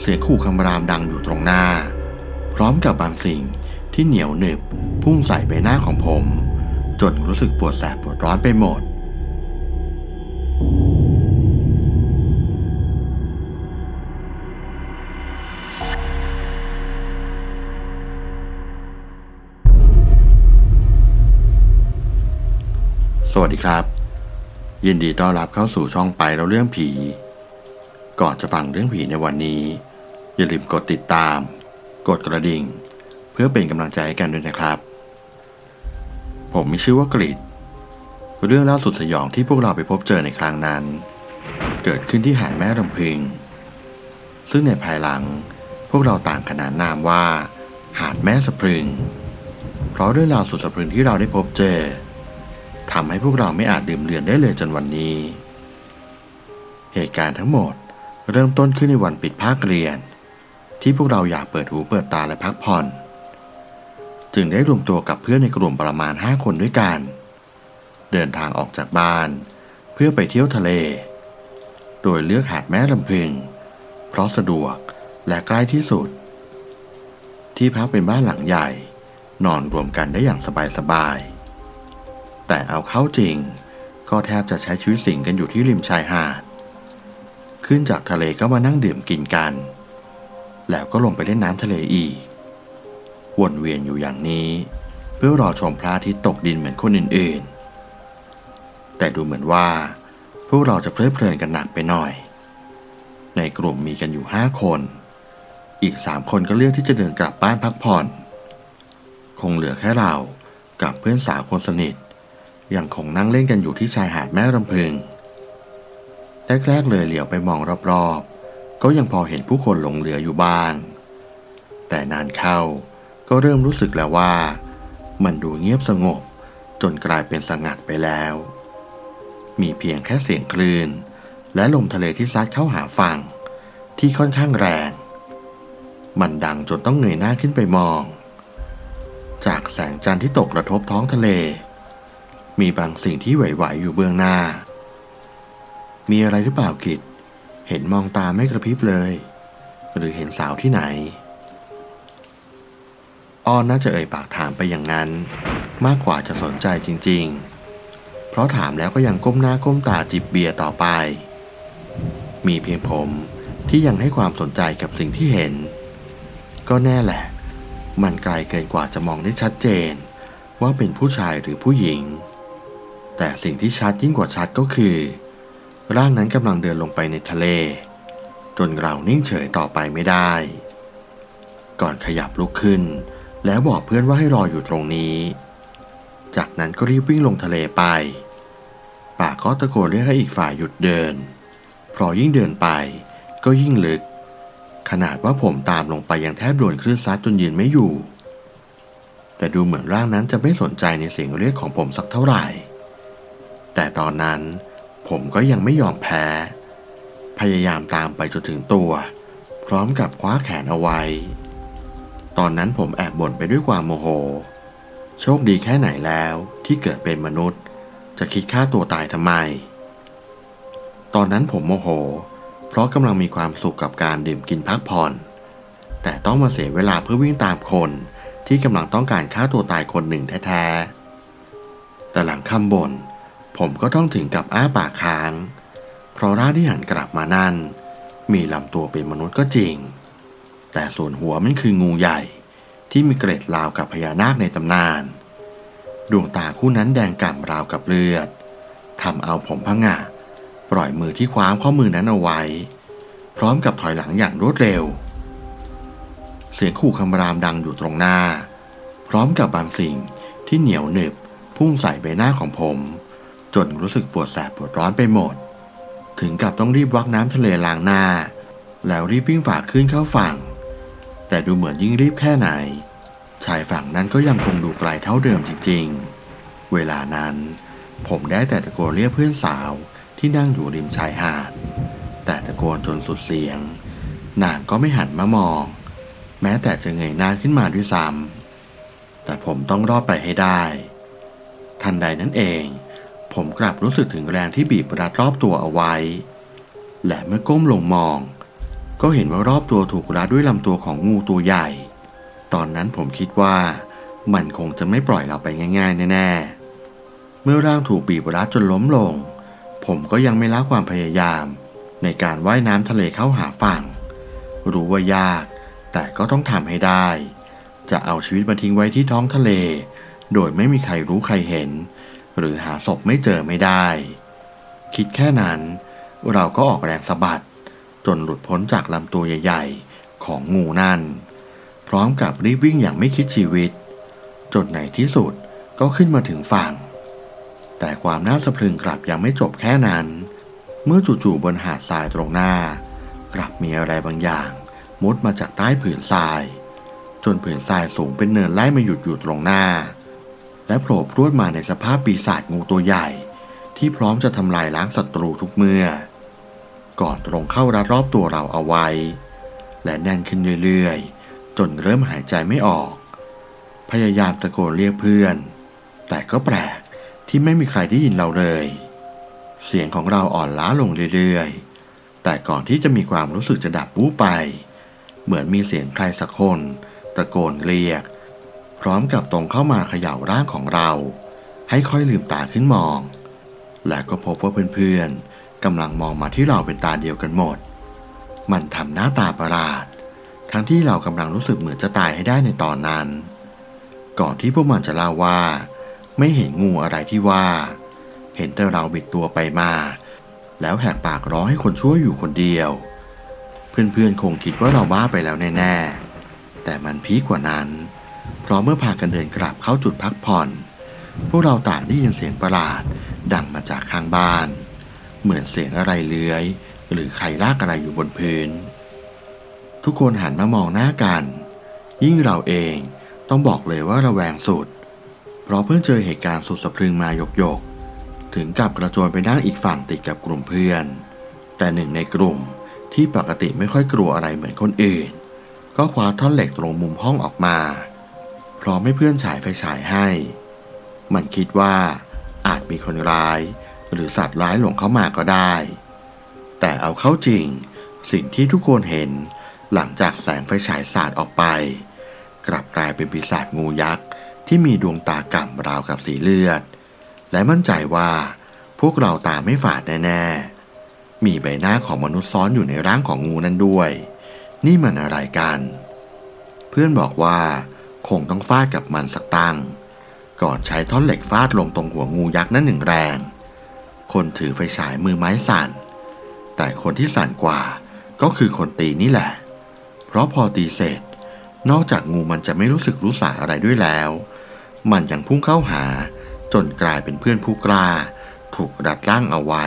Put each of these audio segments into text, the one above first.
เสียงขู่คำรามดังอยู่ตรงหน้า พร้อมกับบางสิ่งที่เหนียวหนึบพุ่งใส่ใบหน้าของผม จนรู้สึกปวดแสบปวดร้อนไปหมด สวัสดีครับ ยินดีต้อนรับเข้าสู่ช่องไปแล้วเรื่องผี ก่อนจะฟังเรื่องผีในวันนี้ อย่าลืมกดติดตาม กดกระดิ่ง เพื่อเป็นกำลังใจให้กันด้วยนะครับ ผมมีชื่อว่ากริดเรื่องเล่าสุดสยองที่พวกเราไปพบเจอในครั้งนั้น เกิดขึ้นที่หาดแม่ลำพึง ซึ่งในภายหลังพวกเราต่างขนานนามว่า หาดแม่สะพรึง เพราะเรื่องราวสุดสะพรึงที่เราได้พบเจอทำให้พวกเราไม่อาจลืมเลือนได้เลยจนวันนี้ เหตุการณ์ทั้งหมด เริ่มต้นขึ้นในวันปิดภาคเรียน ที่พวกเราอยากเปิดหูเปิดตาและพักผ่อน จึงได้รวมตัวกับเพื่อนในกลุ่มประมาณ 5 คนด้วยกัน เดินทางออกจากบ้าน เพื่อไปเที่ยวทะเล โดยเลือกหาดแม่ลำพึง เพราะสะดวกและใกล้ที่สุด ที่พักเป็นบ้านหลังใหญ่ นอนรวมกันได้อย่างสบายๆแต่เอาเข้าจริง ก็แทบจะใช้ชีวิตสิงกันอยู่ที่ริมชายหาด ขึ้นจากทะเลก็มานั่งดื่มกินกัน แล้วก็ลงไปเล่นน้ำทะเลอีก วนเวียนอยู่อย่างนี้ เพื่อรอชมพระอาทิตย์ตกดินเหมือนคนอื่นๆ แต่ดูเหมือนว่า พวกเราจะเพลิดเพลินกันหนักไปหน่อย ในกลุ่มมีกันอยู่ห้าคน อีกสามคนก็เลือกที่จะเดินกลับบ้านพักผ่อน คงเหลือแค่เรากับเพื่อนสาวคนสนิท ยังคงนั่งเล่นกันอยู่ที่ชายหาดแม่ลำพึง แรกๆเลยเหลียวไปมองรอบๆ ก็ยังพอเห็นผู้คนหลงเหลืออยู่บ้าง แต่นานเข้าก็เริ่มรู้สึกแล้วว่า มันดูเงียบสงบจนกลายเป็นสงัดไปแล้ว มีเพียงแค่เสียงคลื่น และลมทะเลที่ซัดเข้าหาฝั่ง ที่ค่อนข้างแรง มันดังจนต้องเงยหน้าขึ้นไปมอง จากแสงจันทร์ที่ตกกระทบท้องทะเล มีบางสิ่งที่ไหวๆอยู่เบื้องหน้า มีอะไรหรือเปล่ากิจ เห็นมองตาไม่กระพริบเลย หรือเห็นสาวที่ไหนอ้อนน่าจะเอ่ยปากถามไปอย่างนั้น มากกว่าจะสนใจจริง ๆ เพราะถามแล้วก็ยังก้มหน้าก้มตาจิบเบียร์ต่อไป มีเพียงผมที่ยังให้ความสนใจกับสิ่งที่เห็น ก็แน่แหละ มันไกลเกินกว่าจะมองได้ชัดเจน ว่าเป็นผู้ชายหรือผู้หญิง แต่สิ่งที่ชัดยิ่งกว่าชัดก็คือ ร่างนั้นกำลังเดินลงไปในทะเล จนเรานิ่งเฉยต่อไปไม่ได้ ก่อนขยับลุกขึ้น แล้วบอกเพื่อนว่าให้รออยู่ตรงนี้ จากนั้นก็รีบวิ่งลงทะเลไป ป่าก็ตะโกนเรียกให้อีกฝ่ายหยุดเดิน เพราะยิ่งเดินไปก็ยิ่งลึก ขนาดว่าผมตามลงไปยังแทบโดนคลื่นซัดจนยืนไม่อยู่ แต่ดูเหมือนร่างนั้นจะไม่สนใจในเสียงเรียกของผมสักเท่าไหร่ แต่ตอนนั้น ผมก็ยังไม่ยอมแพ้ พยายามตามไปจนถึงตัว พร้อมกับคว้าแขนเอาไว้ ตอนนั้นผมแอบบ่นไปด้วยความโมโห โชคดีแค่ไหนแล้วที่เกิดเป็นมนุษย์ จะคิดฆ่าตัวตายทำไม ตอนนั้นผมโมโห เพราะกำลังมีความสุขกับการดื่มกินพักผ่อน แต่ต้องมาเสียเวลาเพื่อวิ่งตามคนที่กำลังต้องการฆ่าตัวตายคนหนึ่งแท้ๆแต่หลังคำบ่น ผมก็ต้องถึงกับอ้าปากค้าง เพราะร่างที่หันกลับมานั่นมีลำตัวเป็นมนุษย์ก็จริง แต่ส่วนหัวมันคืองูใหญ่ที่มีเกร็ดราวกับพญานาคในตำนาน ดวงตาคู่นั้นแดงก่ำราวกับเลือดทำเอาผมพังงะปล่อยมือที่คว้ามข้อมือนั้นเอาไว้ พร้อมกับถอยหลังอย่างรวดเร็ว เสียงขู่คำรามดังอยู่ตรงหน้า พร้อมกับบางสิ่งที่เหนียวหนึบพุ่งใส่ใบหน้าของผม จนรู้สึกปวดแสบปวดร้อนไปหมด ถึงกับต้องรีบวักน้ำทะเลล้างหน้า แล้วรีบวิ่งฝ่าขึ้นเข้าฝั่ง แต่ดูเหมือนยิ่งรีบแค่ไหน ชายฝั่งนั้นก็ยังคงดูไกลเท่าเดิมจริงๆ เวลานั้น ผมได้แต่ตะโกนเรียกเพื่อนสาวที่นั่งอยู่ริมชายหาด แต่ตะโกนจนสุดเสียง นางก็ไม่หันมามอง แม้แต่จะเงยหน้าขึ้นมาด้วยซ้ำแต่ผมต้องรอดไปให้ได้ ทันใดนั้นเอง ผมกลับรู้สึกถึงแรงที่บีบรัดรอบตัวเอาไว้ และเมื่อก้มลงมอง ก็เห็นว่ารอบตัวถูกรัดด้วยลำตัวของงูตัวใหญ่ ตอนนั้นผมคิดว่า มันคงจะไม่ปล่อยเราไปง่าย ๆ แน่ๆ เมื่อร่างถูกบีบรัดจนล้มลง ผมก็ยังไม่ละความพยายาม ในการว่ายน้ำทะเลเข้าหาฝั่ง รู้ว่ายาก แต่ก็ต้องทำให้ได้ จะเอาชีวิตมาทิ้งไว้ที่ท้องทะเล โดยไม่มีใครรู้ใครเห็น หรือหาศพไม่เจอไม่ได้ คิดแค่นั้น เราก็ออกแรงสะบัด จนหลุดพ้นจากลำตัวใหญ่ ๆ ของงูนั่น พร้อมกับรีบวิ่งอย่างไม่คิดชีวิต จนในที่สุดก็ขึ้นมาถึงฝั่ง แต่ความน่าสะพรึงกลับยังไม่จบแค่นั้น เมื่อจู่ๆบนหาดทรายตรงหน้า กลับมีอะไรบางอย่างมุดมาจากใต้ผืนทราย จนผืนทรายสูงเป็นเนินไล่มาหยุดอยู่ตรงหน้า และโผล่พรวดมาในสภาพปีศาจงูตัวใหญ่ ที่พร้อมจะทำลายล้างศัตรูทุกเมื่อ ก่อนตรงเข้ารัดรอบตัวเราเอาไว้ และแน่นขึ้นเรื่อยๆ จนเริ่มหายใจไม่ออก พยายามตะโกนเรียกเพื่อน แต่ก็แปลกที่ไม่มีใครได้ยินเราเลย เสียงของเราอ่อนล้าลงเรื่อยๆ แต่ก่อนที่จะมีความรู้สึกจะดับวูบไป เหมือนมีเสียงใครสักคน ตะโกนเรียก พร้อมกับตรงเข้ามาเขย่าร่างของเรา ให้ค่อยลืมตาขึ้นมอง และก็พบว่าเพื่อนๆกำลังมองมาที่เราเป็นตาเดียวกันหมด มันทำหน้าตาประหลาด ทั้งที่เรากำลังรู้สึกเหมือนจะตายให้ได้ในตอนนั้น ก่อนที่พวกมันจะเล่าว่า ไม่เห็นงูอะไรที่ว่า เห็นแต่เราบิดตัวไปมา แล้วแหกปากร้องให้คนช่วยอยู่คนเดียว เพื่อนๆคงคิดว่าเราบ้าไปแล้วแน่ๆแต่มันพีกกว่านั้น เพราะเมื่อพากันเดินกลับเข้าจุดพักผ่อน พวกเราต่างได้ยินเสียงประหลาด ดังมาจากข้างบ้าน เหมือนเสียงอะไรเลื้อย หรือใครลากอะไรอยู่บนพื้น ทุกคนหันมามองหน้ากัน ยิ่งเราเองต้องบอกเลยว่าระแวงสุด เพราะเพิ่งเจอเหตุการณ์สุดสะพรึงมาหยกถึงกับกระโจนไปนั่งอีกฝั่งติดกับกลุ่มเพื่อน แต่หนึ่งในกลุ่มที่ปกติไม่ค่อยกลัวอะไรเหมือนคนอื่น ก็คว้าท่อนเหล็กตรงมุมห้องออกมา พร้อมให้เพื่อนฉายไฟฉายให้ มันคิดว่าอาจมีคนร้าย หรือสัตว์ร้ายหลงเข้ามาก็ได้ แต่เอาเข้าจริง สิ่งที่ทุกคนเห็นหลังจากแสงไฟฉายสาดออกไป กลับกลายเป็นปีศาจงูยักษ์ที่มีดวงตาก่ำราวกับสีเลือด และมั่นใจว่าพวกเราตาไม่ฝาดแน่ๆ มีใบหน้าของมนุษย์ซ้อนอยู่ในร่างของงูนั้นด้วย นี่มันอะไรกัน เพื่อนบอกว่า คงต้องฟาดกับมันสักตั้ง ก่อนใช้ท่อนเหล็กฟาดลงตรงหัวงูยักษ์นั้นหนึ่งแรง คนถือไฟฉายมือไม้สั่น แต่คนที่สั่นกว่าก็คือคนตีนี่แหละ เพราะพอตีเสร็จ นอกจากงูมันจะไม่รู้สึกรู้สาอะไรด้วยแล้ว มันยังพุ่งเข้าหา จนกลายเป็นเพื่อนผู้กล้า ถูกรัดร่างเอาไว้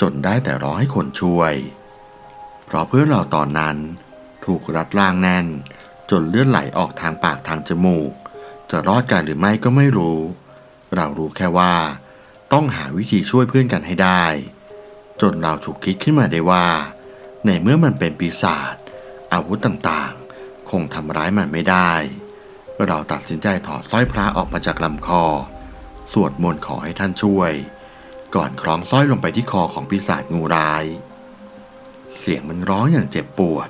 จนได้แต่รอให้คนช่วย เพราะเพื่อนเราตอนนั้น ถูกรัดร่างแน่น จนเลือดไหลออกทางปากทางจมูก จะรอดกันหรือไม่ก็ไม่รู้ เรารู้แค่ว่า ต้องหาวิธีช่วยเพื่อนกันให้ได้ จนเราฉุกคิดขึ้นมาได้ว่า ในเมื่อมันเป็นปีศาจอาวุธต่างๆ คงทำร้ายมันไม่ได้ เราตัดสินใจถอดสร้อยพระออกมาจากลำคอ สวดมนต์ขอให้ท่านช่วย ก่อนคล้องสร้อยลงไปที่คอของปีศาจงูร้าย เสียงมันร้องอย่างเจ็บปวด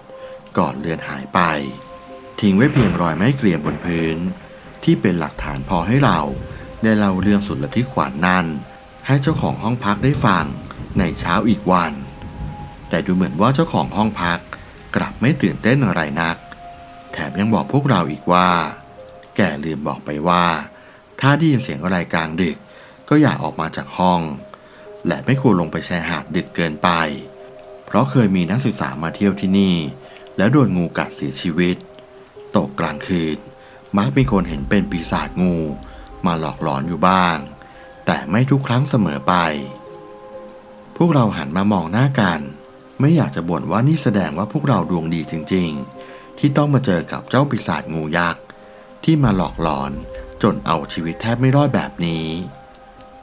ก่อนเลือนหายไป ทิ้งไว้เพียงรอยไม้เกรียบนพื้น ที่เป็นหลักฐานพอให้เราได้เล่าเรื่องสุดละที่ขวัญนนั่นให้เจ้าของห้องพักได้ฟังในเช้าอีกวัน แต่ดูเหมือนว่าเจ้าของห้องพักกลับไม่ตื่นเต้นอะไรนัก แถมยังบอกพวกเราอีกว่า แกลืมบอกไปว่า ถ้าได้ยินเสียงอะไรกลางดึก ก็อย่าออกมาจากห้อง และไม่ควรลงไปชายหาดดึกเกินไป เพราะเคยมีนักศึกษามาเที่ยวที่นี่ แล้วโดนงูกัดเสียชีวิต ตกกลางคืน มักมีคนเห็นเป็นปีศาจงู มาหลอกหลอนอยู่บ้าง แต่ไม่ทุกครั้งเสมอไป พวกเราหันมามองหน้ากัน ไม่อยากจะบ่นว่านี่แสดงว่าพวกเราดวงดีจริง ๆ ที่ต้องมาเจอกับเจ้าปีศาจงูยักษ์ที่มาหลอกหลอนจนเอาชีวิตแทบไม่รอดแบบนี้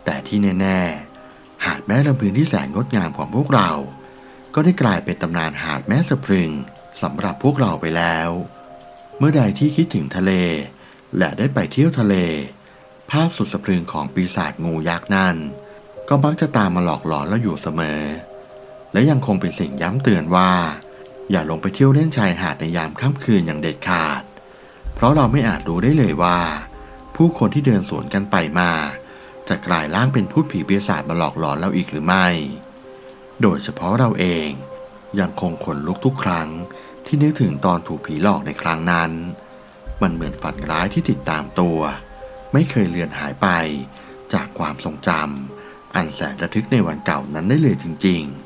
แต่ที่แน่ ๆ หาดแม่ลำพึงที่แสนงดงามของพวกเรา ก็ได้กลายเป็นตำนานหาดแม่สะพรึงสำหรับพวกเราไปแล้ว เมื่อใดที่คิดถึงทะเล และได้ไปเที่ยวทะเล ภาพสุดสะพรึงของปีศาจงูยักษ์นั่นก็มักจะตามมาหลอกหลอนเราอยู่เสมอ และยังคงเป็นสิ่งย้ำเตือนว่า อย่าลงไปเที่ยวเล่นชายหาดในยามค่ำคืนอย่างเด็ดขาด เพราะเราไม่อาจรู้ได้เลยว่า ผู้คนที่เดินสวนกันไปมา จะกลายร่างเป็นพูดผีปีศาจมาหลอกหลอนเราอีกหรือไม่ โดยเฉพาะเราเองยังคงขนลุกทุกครั้ง ที่นึกถึงตอนถูกผีหลอกในครั้งนั้น มันเหมือนฝันร้ายที่ติดตามตัว ไม่เคยเลือนหายไปจากความทรงจำอันแสนระทึกในวันเก่านั้นได้เลยจริง ๆ